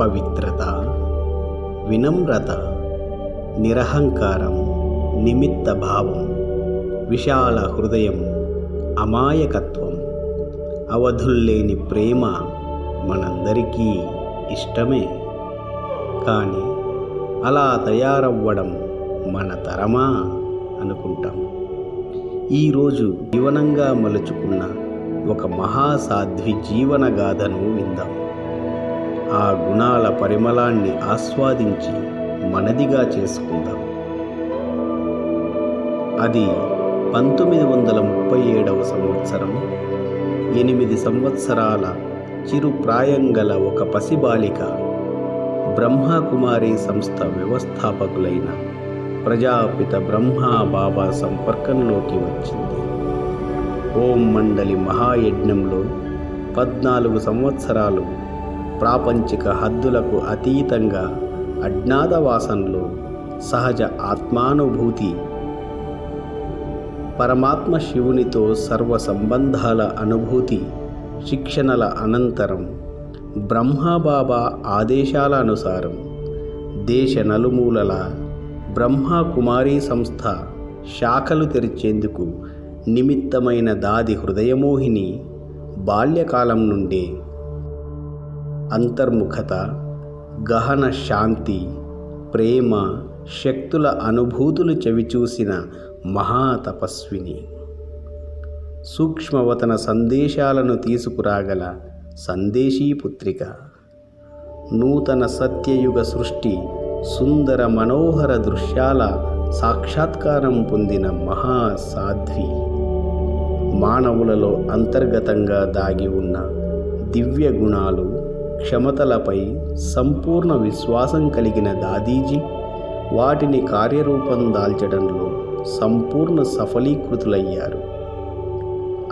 పవిత్రత వినమ్రత నిరహంకారం నిమిత్త భావం విశాల హృదయం అమాయకత్వం అవధుల్లేని ప్రేమ మనందరికీ ఇష్టమే. కానీ అలా తయారవ్వడం మన తరమా అనుకుంటాం. ఈరోజు జీవనంగా మలుచుకున్న ఒక మహాసాధ్వి జీవన గాథను విందాం. ఆ గుణాల పరిమళాన్ని ఆస్వాదించి మనదిగా చేసుకుందాం. అది పంతొమ్మిది వందల ముప్పై ఏడవ సంవత్సరం. ఎనిమిది సంవత్సరాల చిరు ప్రాయం గల ఒక పసిబాలిక బ్రహ్మకుమారి సంస్థ వ్యవస్థాపకులైన ప్రజాపిత బ్రహ్మా బాబా సంపర్కంలోకి వచ్చింది. ఓం మండలి మహాయజ్ఞంలో పద్నాలుగు సంవత్సరాలు ప్రాపంచిక హద్దులకు అతీతంగా అజ్ఞాతవాసంలో సహజ ఆత్మానుభూతి. పరమాత్మ శివునితో సర్వ సంబంధాల అనుభూతి శిక్షణల అనంతరం బ్రహ్మబాబా ఆదేశాల అనుసారం దేశ నలుమూలల బ్రహ్మ కుమారి సంస్థ శాఖలు తెరిచేందుకు నిమిత్తమైన దాది హృదయమోహిని బాల్యకాలం నుండే అంతర్ముఖత గహన శాంతి ప్రేమ శక్తుల అనుభూతులు చవిచూసిన మహాతపస్విని. సూక్ష్మవతన సందేశాలను తీసుకురాగల సందేశీపుత్రిక. నూతన సత్యయుగ సృష్టి సుందర మనోహర దృశ్యాల సాక్షాత్కారం పొందిన మహాసాధ్వి. మానవులలో అంతర్గతంగా దాగి ఉన్న దివ్య గుణాలు క్షమతలపై సంపూర్ణ విశ్వాసం కలిగిన దాదీజీ వాటిని కార్యరూపం దాల్చడంలో సంపూర్ణ సఫలీకృతులయ్యారు.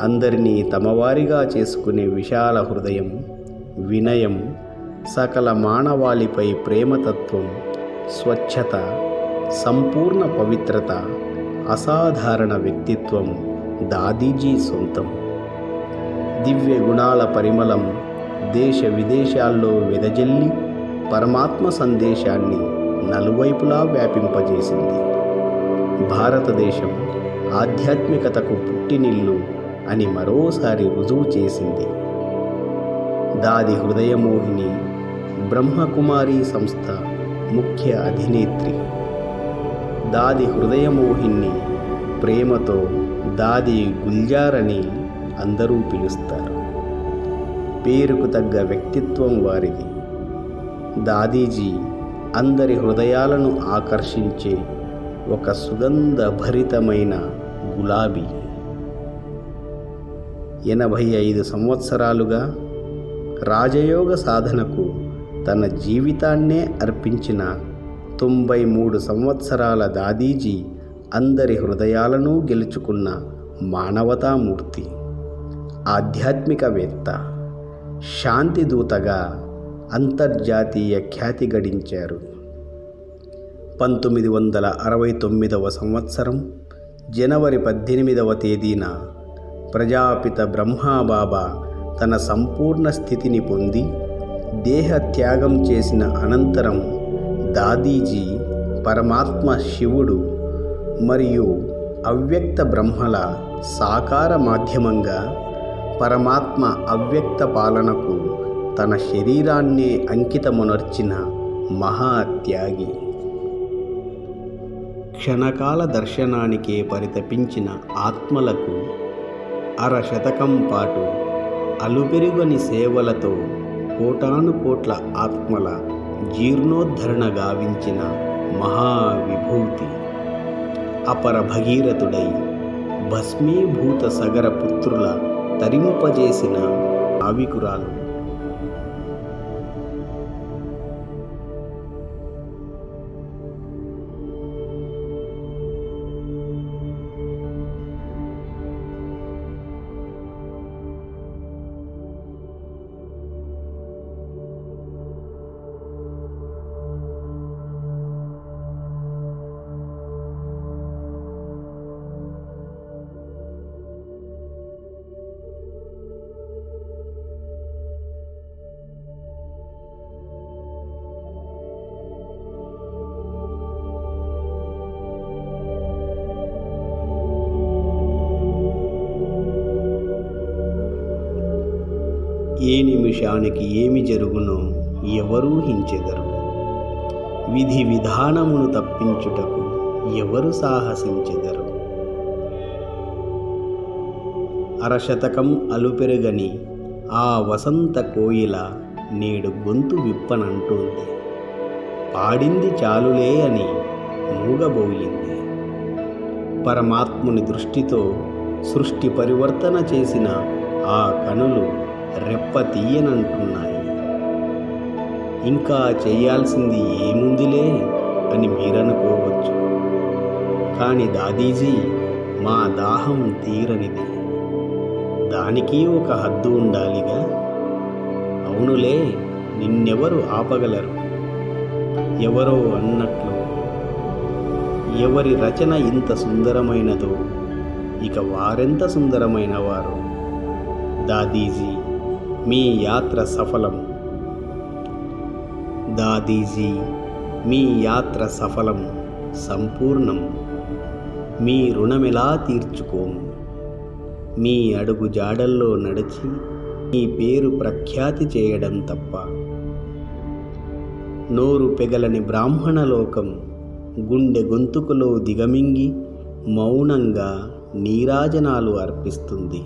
అందరినీ తమవారిగా చేసుకునే విశాల హృదయం వినయం సకల మానవాళిపై ప్రేమతత్వం స్వచ్ఛత సంపూర్ణ పవిత్రత అసాధారణ వ్యక్తిత్వం దాదీజీ సొంతం. దివ్య గుణాల పరిమళం దేశ విదేశాల్లో వెదజల్లి పరమాత్మ సందేశాన్ని నలువైపులా వ్యాపింపజేసింది. భారతదేశం ఆధ్యాత్మికతకు పుట్టినిల్లు అని మరోసారి రుజువు చేసింది. దాది హృదయమోహిని బ్రహ్మకుమారి సంస్థ ముఖ్య అధినేత్రి. దాది హృదయమోహిని ప్రేమతో దాది గుల్జార్ అని అందరూ పిలుస్తారు. పేరుకు తగ్గ వ్యక్తిత్వం వారిది. దాదీజీ అందరి హృదయాలను ఆకర్షించే ఒక సుగంధభరితమైన గులాబీ. ఎనభై ఐదు సంవత్సరాలుగా రాజయోగ సాధనకు తన జీవితాన్నే అర్పించిన తొంభై మూడు సంవత్సరాల దాదీజీ అందరి హృదయాలను గెలుచుకున్న మానవతామూర్తి ఆధ్యాత్మికవేత్త. శాంతిదూతగా అంతర్జాతీయ ఖ్యాతి గడించారు. పంతొమ్మిది వందల అరవై తొమ్మిదవ సంవత్సరం జనవరి పద్దెనిమిదవ తేదీన ప్రజాపిత బ్రహ్మాబాబా తన సంపూర్ణ స్థితిని పొంది దేహ త్యాగం చేసిన అనంతరం దాదీజీ పరమాత్మ శివుడు మరియు అవ్యక్త బ్రహ్మల సాకార మాధ్యమంగా పరమాత్మ అవ్యక్త పాలనకు తన శరీరాన్నే అంకితమునర్చిన మహాత్యాగి. క్షణకాల దర్శనానికే పరితపించిన ఆత్మలకు అరశతకం పాటు అలుపెరుగని సేవలతో కోటాను కోట్ల ఆత్మల జీర్ణోద్ధరణ గావించిన మహావిభూతి. అపర భగీరథుడై భస్మీభూత సగర పుత్రుల తరింపజేసిన ఆవికురాలు. ఏ నిమిషానికి ఏమి జరుగునో ఎవరూ హించెదరు. విధి విధానమును తప్పించుటకు ఎవరు సాహసించెదరు. అరశతకం అలుపెరుగని ఆ వసంత కోయిల నేడు గొంతు విప్పనంటోంది. పాడింది చాలులే అని మూగబోయింది పరమాత్ముని దృష్టితో సృష్టి పరివర్తన చేసిన ఆ కనులు రెప్ప తీయనంటున్నాయి ఇంకా చేయాల్సింది ఏముందిలే అని మీరనుకోవచ్చు. కానీ దాదీజీ మా దాహం తీరనిది. దానికి ఒక హద్దు ఉండాలిగా. అవునులే నిన్నెవరు ఆపగలరు? ఎవరో అన్నట్లు. ఎవరి రచన ఇంత సుందరమైనదో ఇక వారెంత సుందరమైన వారు దాదీజీ మీ యాత్ర సఫలం. దాదీజీ మీ యాత్ర సఫలం సంపూర్ణం. మీ రుణమెలా తీర్చుకోము? మీ అడుగు జాడల్లో నడిచి మీ పేరు ప్రఖ్యాతి చేయడం తప్ప. నోరు పెగలని బ్రాహ్మణ లోకం గుండె గొంతుకులో దిగమింగి మౌనంగా నీరాజనాలు అర్పిస్తుంది.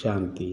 ఓం శాంతి